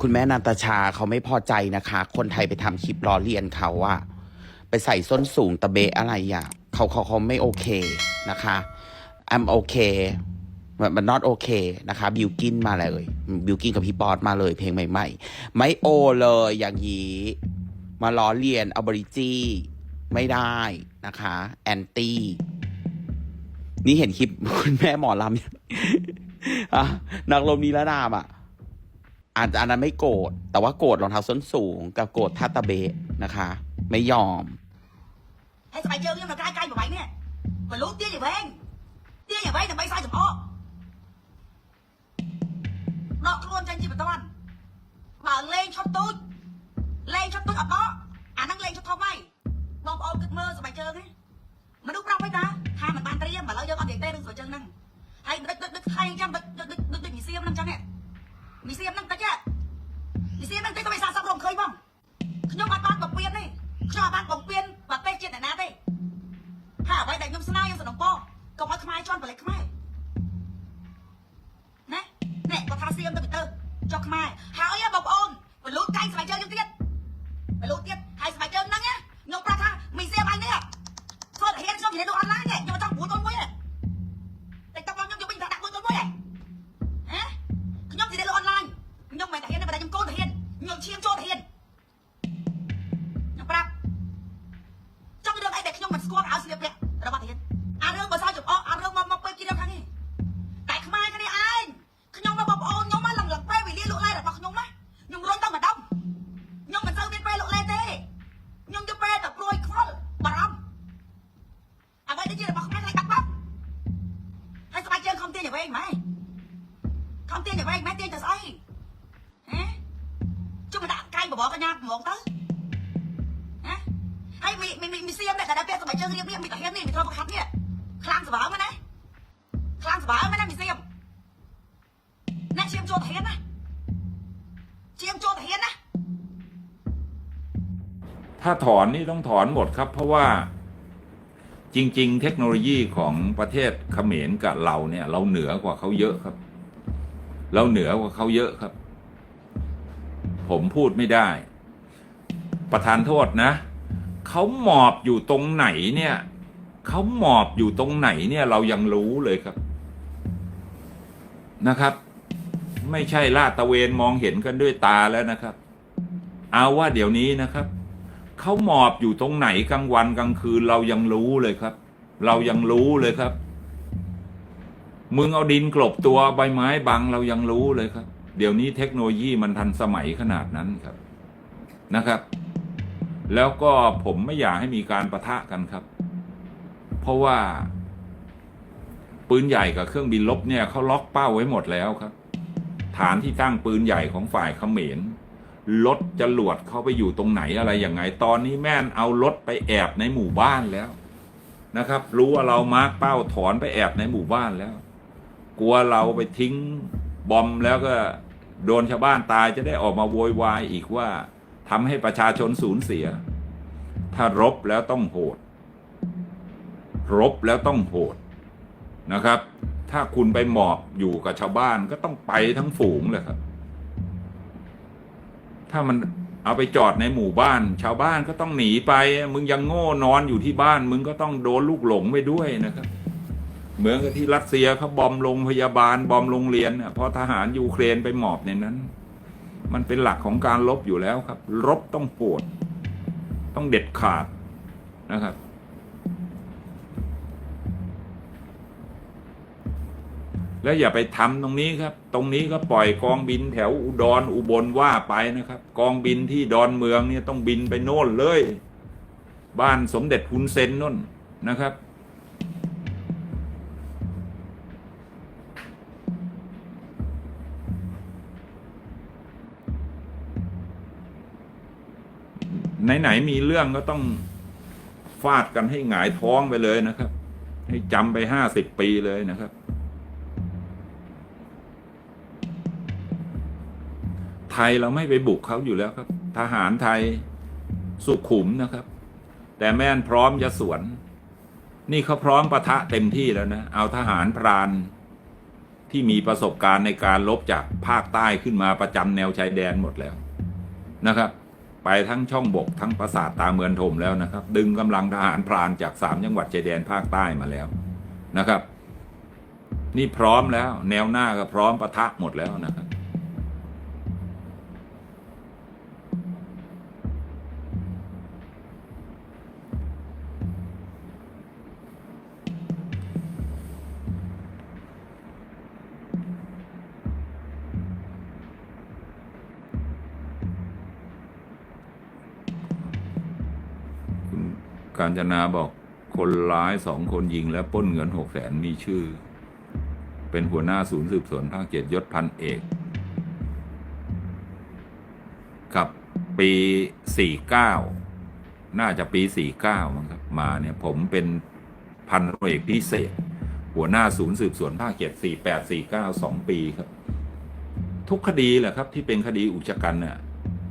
คุณแม่นาตาชาเขาไม่พอใจนะคะ คนไทยไปทำคลิปล้อเลียนเขาอะไปใส่ส้นสูงตะเบะอะไรอะเขาเขาเขาไม่โอเคนะคะ I'm okay มันมัน not okay นะคะบิวกินมาเลยบิวกินกับพี่บอสมาเลย เพลงใหม่ๆ ไม่โอเลยอย่างนี้มาล้อเลียนอบริจีไม่ได้นะคะแอนตี้นี่เห็นคลิปคุณแม่หมอลำอะนักลมนีระนามอะ อาจจะอันนั้นไม่โกรธแต่ว่าโกรธรองเท้าส้นสูง กับโกรธทาตาเบะนะคะ ไม่ยอม ไอ้สายเจอยังมาใกล้ใกล้แบบไหนเนี่ยมันรู้เตี้ยอย่างแพงเตี้ยอย่างแพงแต่ไม่ใช่จับอ้อหลอกลวงใจจิตะวันมาเล่นช็อตตุ้ยเล่นช็อตตุ้ยอับอ้ออ่านั่งเล่นช็อตท้อไหมลองออกกึกเมื่อสมัยเจอไงมันดูปรับไมนะถ้ามันตานเตรียมมาแล้วเยอะก็เด็กเต้นหนึ่งสวยจังนั่งให้ดึกดึกดึกใครจำดึกดึกดึกดึกดึกหมีเสียมนั่งจังเนี่ย đứt mì xiêm năng chân nè mì xiêm năng tao chứ mì xiêm năng tê tao mày sao sao rồng khơi bông ខ្ញុំអត់បានបំពេញទេខ្ញុំអត់បានបំពេញប្រទេសជាតិណាទេហើយអ្វីដែលខ្ញុំស្នើខ្ញុំសំណពកុំឲ្យខ្មែរជន់ប្រលេចខ្មែរណានេះគាត់ថាសៀមទៅទៅចុះខ្មែរហើយបងប្អូនបលូតកាយស្បែកជើងខ្ញុំទៀតបលូតទៀតហើយស្បែកជើងហ្នឹងខ្ញុំប្រាប់ថាមីសៀមអញនេះធ្វើតែហ៊ានខ្ញុំនិយាយដូចអនឡាញខ្ញុំចង់ពួនអូនមួយទេតែតបខ្ញុំខ្ញុំវិញថាដាក់ពួនអូនមួយហ៎ ถ้าถอนนี่ต้องถอนหมดครับ เพราะว่าจริง ๆ เทคโนโลยีของประเทศเขมรกับเราเนี่ย เราเหนือกว่าเขาเยอะครับ เราเหนือกว่าเขาเยอะครับ ผมพูดไม่ได้ ประธานโทษนะเขาหมอบอยู่ตรงไหนเนี่ยเขาหมอบอยู่ตรงไหนเนี่ย เรายังรู้เลยครับนะครับ ไม่ใช่ลาดตะเวนมองเห็นกันด้วยตาแล้วนะครับ เอาว่าเดี๋ยวนี้นะครับ เขาหมอบอยู่ตรงไหนกลางวันกลางคืนเรายังรู้เลยครับ เรายังรู้เลยครับ มึงเอาดินกลบตัวใบไม้บังเรายังรู้เลยครับ เดี๋ยวนี้เทคโนโลยีมันทันสมัยขนาดนั้นครับนะครับ แล้วก็ผมไม่อยากให้มีการประทะกันครับ เพราะว่าปืนใหญ่กับเครื่องบินลบเนี่ยเขาล็อกเป้าไว้หมดแล้วครับ ฐานที่ตั้งปืนใหญ่ของฝ่ายเขมร รถจรวดเข้าไปอยู่ตรงไหนอะไรยังไง ตอนนี้แม่นเอารถไปแอบในหมู่บ้านแล้วนะครับ รู้ว่าเรามาร์กเป้าถอนไปแอบในหมู่บ้านแล้ว กลัวเราไปทิ้งบอมแล้วก็โดนชาวบ้านตายจะได้ออกมาโวยวายอีกว่าทำให้ประชาชนสูญเสีย ถ้ารบแล้วต้องโหด รบแล้วต้องโหดนะครับ ถ้าคุณไปหมอบอยู่กับชาวบ้านก็ต้องไปทั้งฝูงเลยครับ ถ้ามันเอาไปจอดในหมู่บ้าน ชาวบ้านก็ต้องหนีไป มึงยังโง่นอนอยู่ที่บ้าน มึงก็ต้องโดนลูกหลงไปด้วยนะครับ เหมือนกับที่รัสเซียเขาบอมโรงพยาบาลบอมโรงเรียนเพราะทหารยูเครนไปหมอบในนั้น มันเป็นหลักของการลบอยู่แล้วครับ รบต้องโหดต้องเด็ดขาดนะครับ แล้วอย่าไปทำตรงนี้ครับ ตรงนี้ก็ปล่อยกองบินแถวอุดรอุบลว่าไปนะครับ กองบินที่ดอนเมืองเนี่ยต้องบินไปโน่นเลย บ้านสมเด็จฮุนเซนน่นนะครับ ไหนๆมีเรื่องก็ต้องฟาดกันให้หงายท้องไปเลยนะครับ ให้จำไปห้าสิบปีเลยนะครับ ไทยเราไม่ไปบุกเขาอยู่แล้วครับ ทหารไทยสุขุมนะครับ แต่แม่นพร้อมจะสวน นี่เขาพร้อมประทะเต็มที่แล้วนะ เอาทหารพรานที่มีประสบการณ์ในการลบจากภาคใต้ขึ้นมาประจำแนวชายแดนหมดแล้วนะครับ ไปทั้งช่องบกทั้งปราสาทตาเมือนถมแล้วนะครับ ดึงกำลังทหารพรานจากสามจังหวัดชายแดนภาคใต้มาแล้วนะครับ นี่พร้อมแล้ว แนวหน้าก็พร้อมปะทะหมดแล้วนะครับ การจนาบอกคนร้ายสองคนยิงและป้นเงินหกแสนมีชื่อ เป็นหัวหน้าศูนย์สืบสวนภาคเจ็ดยศพันเอกครับปีสี่เก้าน่าจะปีสี่เก้ามั้งครับมาเนี่ยผมเป็นพันรเอกพิเศษ หัวหน้าศูนย์สืบสวนภาคเจ็ดสี่แปดสี่เก้าสองปีครับ ทุกคดีแหละครับ ที่เป็นคดีอุกชะกันน่ะ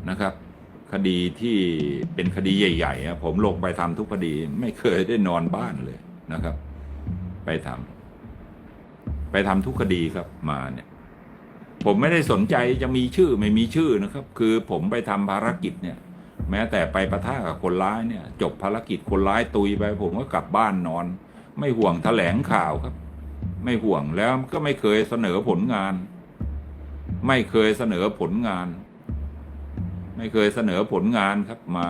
นะครับ คดีที่เป็นคดีใหญ่ๆผมลงไปทำทุกคดีไม่เคยได้นอนบ้านเลยนะครับ ไปทำไปทำทุกคดีครับมาเนี่ย ผมไม่ได้สนใจจะมีชื่อไม่มีชื่อนะครับ คือผมไปทำภารกิจเนี่ย แม้แต่ไปประท่ากับคนร้ายเนี่ย จบภารกิจคนร้ายตุยไป ผมก็กลับบ้านนอน ไม่ห่วงแถลงข่าวครับ ไม่ห่วงแล้วก็ไม่เคยเสนอผลงาน ไม่เคยเสนอผลงาน ไม่เคยเสนอผลงานครับมา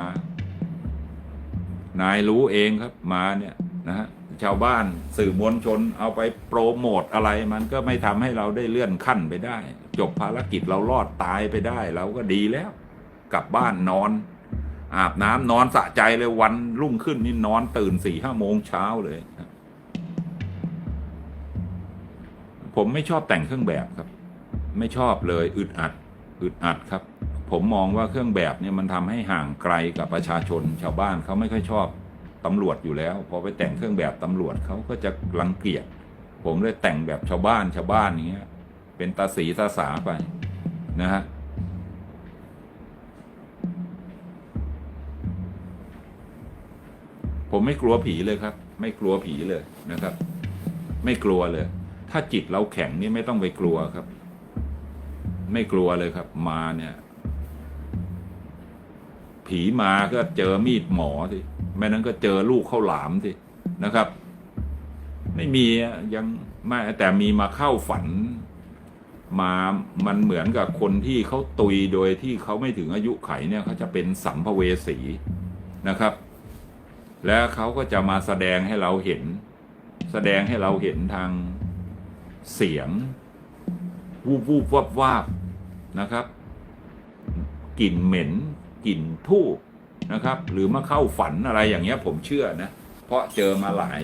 นายรู้เองครับมาเนี่ยนะฮะชาวบ้านสื่อมวลชนเอาไปโปรโมทอะไร มันก็ไม่ทำให้เราได้เลื่อนขั้นไปได้ จบภารกิจเรารอดตายไปได้เราก็ดีแล้ว กลับบ้านนอน อาบน้ำนอนสะใจเลยวันรุ่งขึ้นนี่นอนตื่นสี่ห้าโมงเช้าเลย ผมไม่ชอบแต่งเครื่องแบบครับ ไม่ชอบเลย อึดอัด อึดอัดครับ ผมมองว่าเครื่องแบบเนี่ยมันทำให้ห่างไกลกับประชาชนชาวบ้านเขาไม่ค่อยชอบตำรวจอยู่แล้วพอไปแต่งเครื่องแบบตำรวจเขาก็จะรังเกียจผมเลยแต่งแบบชาวบ้านชาวบ้านอย่างเงี้ย เป็นตาสีตาสาไปนะฮะผมไม่กลัวผีเลยครับ ไม่กลัวผีเลยนะครับ ไม่กลัวเลย ถ้าจิตเราแข็งนี่ไม่ต้องไปกลัวครับ ไม่กลัวเลยครับ มาเนี่ย ผีมาก็เจอมีดหมอสิไม่นั้นก็เจอลูกข้าวหลามสินะครับ ไม่มียังไม่แต่มีมาเข้าฝัน มามันเหมือนกับคนที่เขาตุยโดยที่เขาไม่ถึงอายุไขเนี่ยเขาจะเป็นสัมภเวสีนะครับ แล้วเขาก็จะมาแสดงให้เราเห็น แสดงให้เราเห็นทางเสียง วูบวูบวับวาบนะครับกลิ่นเหม็น กลิ่นทูบนะครับ หรือมาเข้าฝันอะไรอย่างเงี้ยผมเชื่อนะ เพราะเจอมาหลาย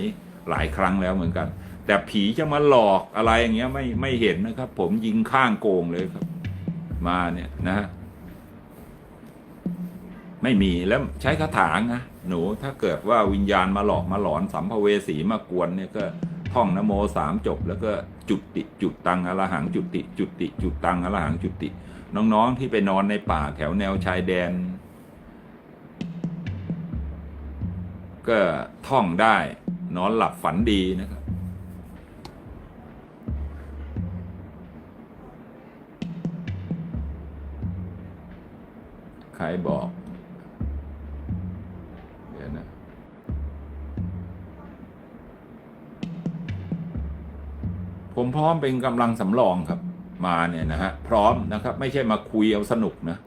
หลายครั้งแล้วเหมือนกัน แต่ผีจะมาหลอกอะไรอย่างเงี้ยไม่ไม่เห็นนะครับ ผมยิงข้างโกงเลยครับ มาเนี่ยนะฮะไม่มีแล้วใช้คาถานะหนูถ้าเกิดว่าวิญญาณมาหลอกมาหลอนสัมภเวสีมากวนเนี่ยก็ท่องนโมสามจบ แล้วก็จุดติจุดตังอรหังจุดติ จุดติ จุดตังอรหังจุดติ น้องๆที่ไปนอนในป่าแถวแนวชายแดน ก็ท่องได้ นอนหลับฝันดีนะครับ ใครบอก เดี๋ยวนะผมพร้อมเป็นกำลังสำรองครับ มาเนี่ยนะฮะพร้อมนะครับ ไม่ใช่มาคุยเอาสนุกนะ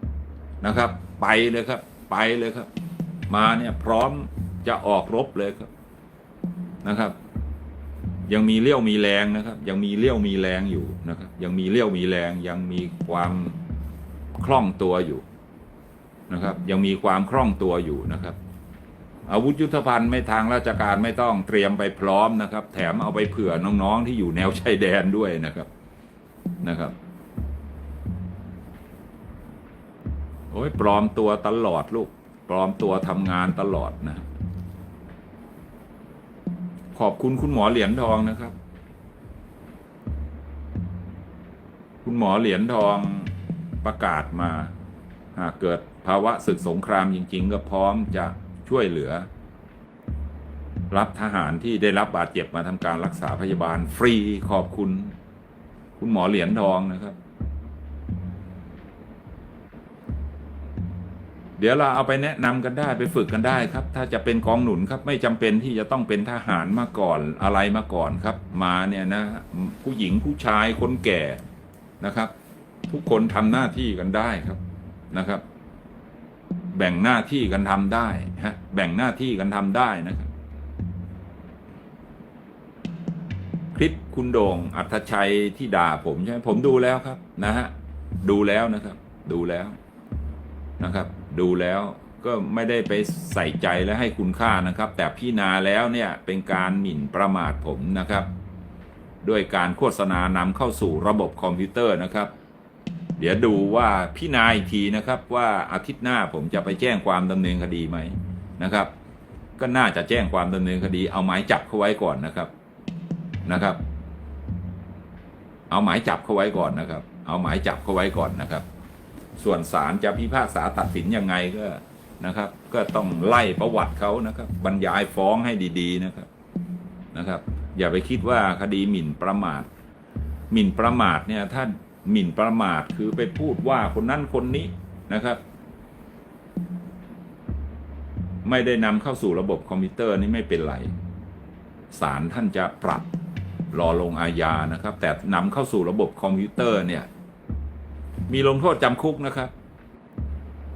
นะครับ ไปเลยครับ ไปเลยครับ มาเนี่ยพร้อมจะออกรบเลยครับนะครับ ยังมีเลี้ยวมีแรงนะครับ ยังมีเลี้ยวมีแรงอยู่นะครับ ยังมีเลี้ยวมีแรง ยังมีความคล่องตัวอยู่นะครับ ยังมีความคล่องตัวอยู่นะครับ อาวุธยุทโธภัณฑ์ไม่ทางราชการไม่ต้องเตรียมไปพร้อมนะครับ แถมเอาไปเผื่อน้องๆที่อยู่แนวชายแดนด้วยนะครับ นะครับ โอ้ยปลอมตัวตลอดลูก ปลอมตัวทำงานตลอดนะ ขอบคุณคุณหมอเหรียญทองนะครับ คุณหมอเหรียญทองประกาศมา หากเกิดภาวะศึกสงครามจริง ๆ ก็พร้อมจะช่วยเหลือ รับทหารที่ได้รับบาดเจ็บมาทำการรักษาพยาบาลฟรีขอบคุณ คุณหมอเหรียญทองนะครับ เดี๋ยวเราเอาไปแนะนำกันได้ไปฝึกกันได้ครับ ถ้าจะเป็นกองหนุนครับ ไม่จำเป็นที่จะต้องเป็นทหารมาก่อนอะไรมาก่อนครับ มาเนี่ยนะ ผู้หญิงผู้ชายคนแก่นะครับ ทุกคนทำหน้าที่กันได้ครับนะครับ แบ่งหน้าที่กันทำได้ฮะแบ่งหน้าที่กันทำได้นะครับ คลิปคุณโด่งอัธชัยที่ด่าผมใช่ไหมผมดูแล้วครับ นะฮะดูแล้วนะครับ ดูแล้วนะครับ ดูแล้วก็ไม่ได้ไปใส่ใจและให้คุณค่านะครับ แต่พี่นาแล้วเนี่ยเป็นการหมิ่นประมาทผมนะครับ ด้วยการโฆษณานำเข้าสู่ระบบคอมพิวเตอร์นะครับ เดี๋ยวดูว่าพี่นาอีกทีนะครับ ว่าอาทิตย์หน้าผมจะไปแจ้งความดำเนินคดีไหมนะครับ ก็น่าจะแจ้งความดำเนินคดีเอาหมายจับเขาไว้ก่อนนะครับ นะครับ เอาหมายจับเขาไว้ก่อนนะครับ เอาหมายจับเขาไว้ก่อนนะครับ ส่วนศาลจะพิพากษาตัดสินยังไงก็นะครับ ก็ต้องไล่ประวัติเขานะครับ บรรยายฟ้องให้ดีๆนะครับนะครับ อย่าไปคิดว่าคดีหมิ่นประมาท หมิ่นประมาทเนี่ยถ้าหมิ่นประมาทคือไปพูดว่าคนนั้นคนนี้นะครับ ไม่ได้นำเข้าสู่ระบบคอมพิวเตอร์นี่ไม่เป็นไรศาลท่านจะปรับ รอลงอาญานะครับ แต่นำเข้าสู่ระบบคอมพิวเตอร์เนี่ย มีลงโทษจำคุกนะครับ